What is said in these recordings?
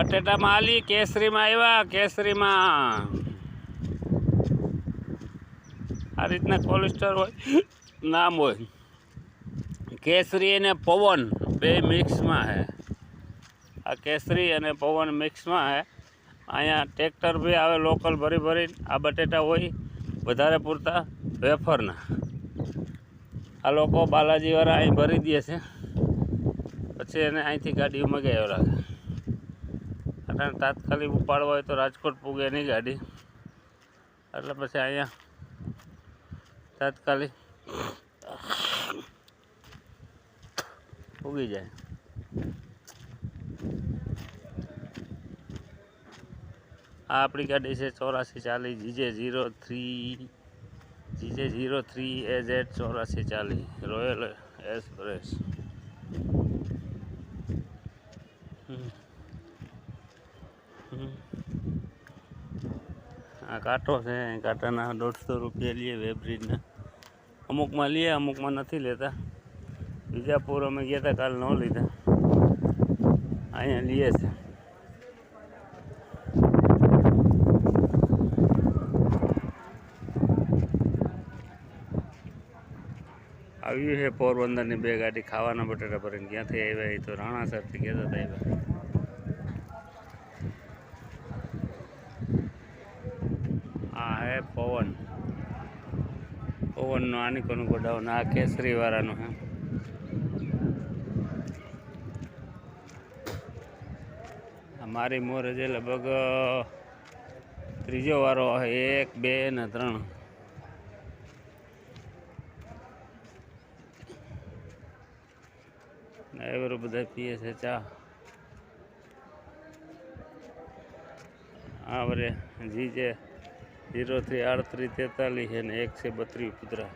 બટેટામાં આલી કેસરીમાં આવ્યા, કેસરીમાં. આ રીતના કોલેસ્ટર હોય, નામ હોય. કેસરી અને પવન બે મિક્સમાં હે. આ કેસરી અને પવન મિક્સમાં હે. અહીંયા ટ્રેક્ટર બી આવે લોકલ ભરી ભરીને આ બટેટા હોય, વધારે પૂરતા વેફરના. આ લોકો બાલાજીવાળા અહીં ભરી દે છે. પછી એને અહીંથી ગાડી મગાવ્યો લાગે અને તાત્કાલિક ઉપાડવા હોય તો રાજકોટ પૂગે નહીં ગાડી. એટલે પછી અહીંયા તાત્કાલિક પૂગી જાય. આ આપણી ગાડી છે ચોરાસી ચાલીસ GJ zero three, GJ zero three A Z ચોરાસી ચાલીસ રોયલ એક્સપ્રેસ. હમ. આ કાંટો છે કાંટાના દોઢસો રૂપિયા લઈએ વેબ્રિજના. અમુકમાં લઈએ અમુકમાં નથી લેતા. વિજાપુર અમે ગયા હતા કાલ ન લીધા. અહીંયા લઈએ છે. આવ્યું છે પોરબંદરની બે ગાડી, ખાવાના બટેટા ભરીને. ક્યાંથી આવ્યા એ તો રાણાસરથી કહેતા હતા આવ્યા હે પવન. પવનનો આનિકોનું ગોડાઉન? આ કેસરી વાળાનું હે મારી મોર જે લગભગ ત્રીજો વારો એક, બે ને ત્રણ. ડ્રાઈવરો બધા પીએ છે ચા. આ વરે જી જે ઝીરો થ્રી આડત્રીસ તેતાલીસ અને એક છે બત્રીસ કૂતરા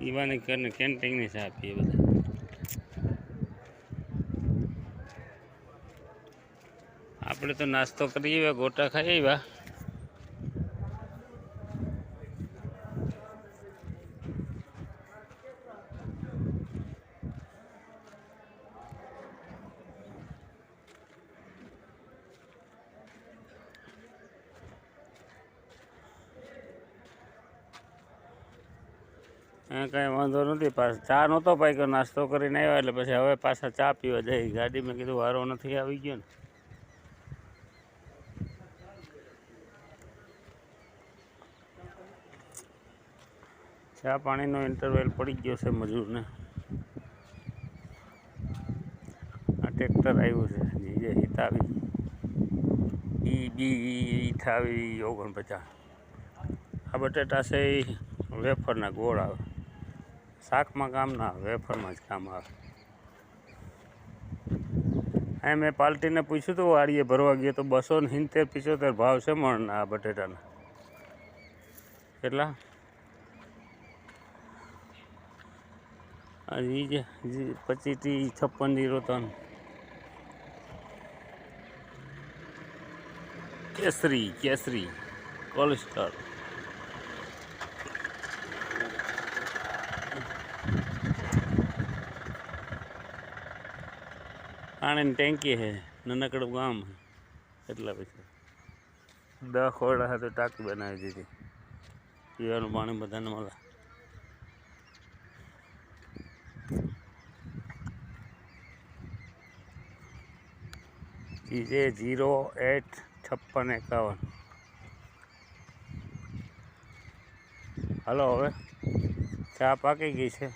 ઈવાની કરીને કેન્ટીનની ચા આપીએ બધા. આપણે તો નાસ્તો કરી આવ્યા, ગોટા ખાઈ આવ્યા. કાંઈ વાંધો નથી. પાછા ચા નહોતો પાક્યો, નાસ્તો કરીને આવ્યા એટલે પછી હવે પાછા ચા પીવા જઈ. ગાડી મેં કીધું વારો નથી આવી ગયો ને. ચા પાણીનો ઇન્ટરવેલ પડી ગયો છે મજૂરને. આ ટ્રેક્ટર આવ્યું છે. જે હિતાવી. ઈ બી થાવી ઓગણપચાસ. આ બટેટા છે એ વેફરના ગોળ. આવે શાકમાં કામ ના આવે, વેફરમાં જ કામ આવે. હા, મેં પાર્ટીને પૂછ્યું હતું વાડીએ ભરવા ગયો તો બસો ને સિત્તેર, પિચોતેર ભાવ છે મણના આ બટેટાના? કેટલા? એ જી પચીસથી છપ્પન જીરો ત્રણ કેસરી કેસરી, કોલેસ્ટ્રોલ. પાણીની ટેન્કી છે નાનકડું ગામ એટલા પછી દસ ખોરડા સાથે ટાંકી બનાવી દીધી. પીવાનું પાણી બધાને મળે. જીજે જીરો એટ છપ્પન એકાવન. હાલો હવે, ચા પાકી ગઈ છે.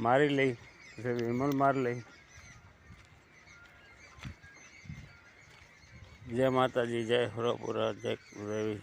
મારી લઈ, વિમલ મારી લઈ. જય માતાજી જય હરોપુરા જય દેવી